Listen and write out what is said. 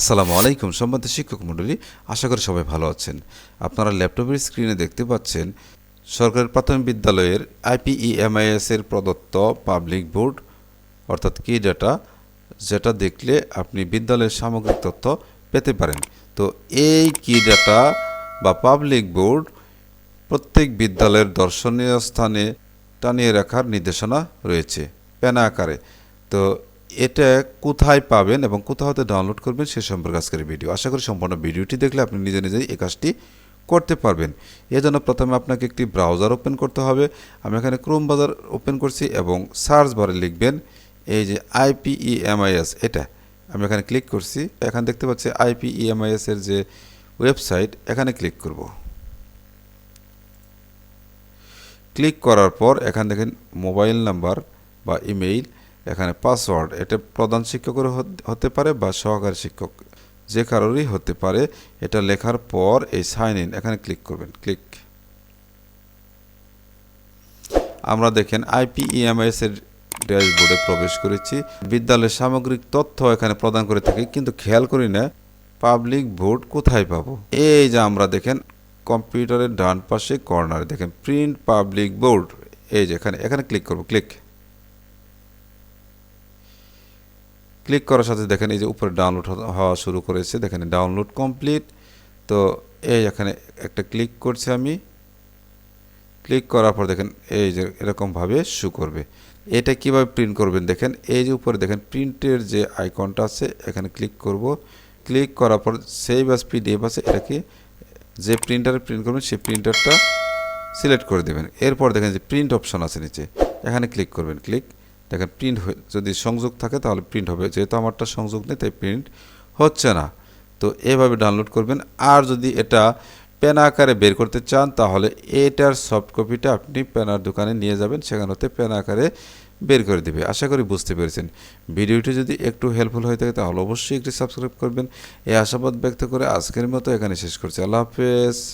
আসসালামু আলাইকুম সম্মানিত শিক্ষক মণ্ডলী, আশা করি সবাই ভালো আছেন। আপনারা ল্যাপটপের স্ক্রিনে দেখতে পাচ্ছেন, সরকারি প্রাথমিক বিদ্যালয়ের আইপিইএমআইএস এর প্রদত্ত পাবলিক বোর্ড, অর্থাৎ কি ডাটা যেটা দেখলে আপনি বিদ্যালয়ের সামগ্রিক তথ্য পেতে পারেন। তো এই কি ডাটা বা পাবলিক বোর্ড প্রত্যেক বিদ্যালয়ের দর্শনীয় স্থানে টানিয়ে রাখার নির্দেশনা রয়েছে, প্যানা আকারে। তো এটা কোথায় পাবেন এবং কোথা হতে ডাউনলোড করবেন সে সম্পর্কে আজকের ভিডিও আশা করি সম্পূর্ণ ভিডিওটি দেখলে আপনি নিজে নিজেই এই কাজটি করতে পারবেন। এজন্য প্রথমে আপনাকে একটি ব্রাউজার ওপেন করতে হবে। আমি এখানে ক্রোম বাজার ওপেন করছি এবং সার্চ বারে লিখবেন এই যে আইপিইএমআইএস এটা। আমি এখানে ক্লিক করছি। এখানে দেখতে পাচ্ছি আইপিইএমআইএস এর যে ওয়েবসাইট এখানে ক্লিক করব। ক্লিক করার পর এখানে দেখেন মোবাইল নাম্বার বা ইমেইল এখানে পাসওয়ার্ড এটা প্রধান শিক্ষকের হত- পারে বা সহকারী শিক্ষক যে কারোরই হতে পারে, এটা লেখার পর এই সাইন ইন এখানে ক্লিক করবেন ক্লিক আমরা দেখেন আইপিইএমএস এর ড্যাশবোর্ডে প্রবেশ করেছি। বিদ্যালয়ের সামগ্রিক তথ্য এখানে প্রদান করে থাকি, কিন্তু খেয়াল করি না পাবলিক বোর্ড কোথায় পাবো। এই যে আমরা দেখেন কম্পিউটারের ডান পাশে কর্নারে দেখেন প্রিন্ট পাবলিক বোর্ড এই যে এখানে এখানে ক্লিক করব ক্লিক ক্লিক করার সাথে দেখেন এই যে উপরে ডাউনলোড হওয়া শুরু করেছে। দেখেন ডাউনলোড কমপ্লিট তো এই এখানে একটা ক্লিক করছি আমি। ক্লিক করার পর দেখেন এই যে এরকমভাবে শু করবে। এটা কীভাবে প্রিন্ট করবেন দেখেন? এই যে উপরে দেখেন প্রিন্টের যে আইকনটা আছে, এখানে ক্লিক করব। ক্লিক করার পর সেভ অ্যাজ পিডিএফ আছে এটাকে যে প্রিন্টারে প্রিন্ট করবেন, সেই প্রিন্টারটা সিলেক্ট করে দেবেন। এরপর দেখেন যে প্রিন্ট অপশন আছে নিচে। এখানে ক্লিক করবেন। ক্লিক দেখেন প্রিন্ট যদি সংযোগ থাকে তাহলে প্রিন্ট হবে। যেহেতু আমারটা সংযোগ নেই, তাই প্রিন্ট হচ্ছে না। তো এভাবে ডাউনলোড করবেন। আর যদি এটা পেন আকারে বের করতে চান, তাহলে এটার সফট কপিটা আপনি পেনার দোকানে নিয়ে যাবেন। সেখান হতে পেন আকারে বের করে দেবে। আশা করি বুঝতে পেরেছেন। ভিডিওটি যদি একটু হেল্পফুল হয়ে থাকে, তাহলে অবশ্যই একটি সাবস্ক্রাইব করবেন। এই আশাবাদ ব্যক্ত করে আজকের মতো এখানে শেষ করছি। আল্লাহ হাফেজ।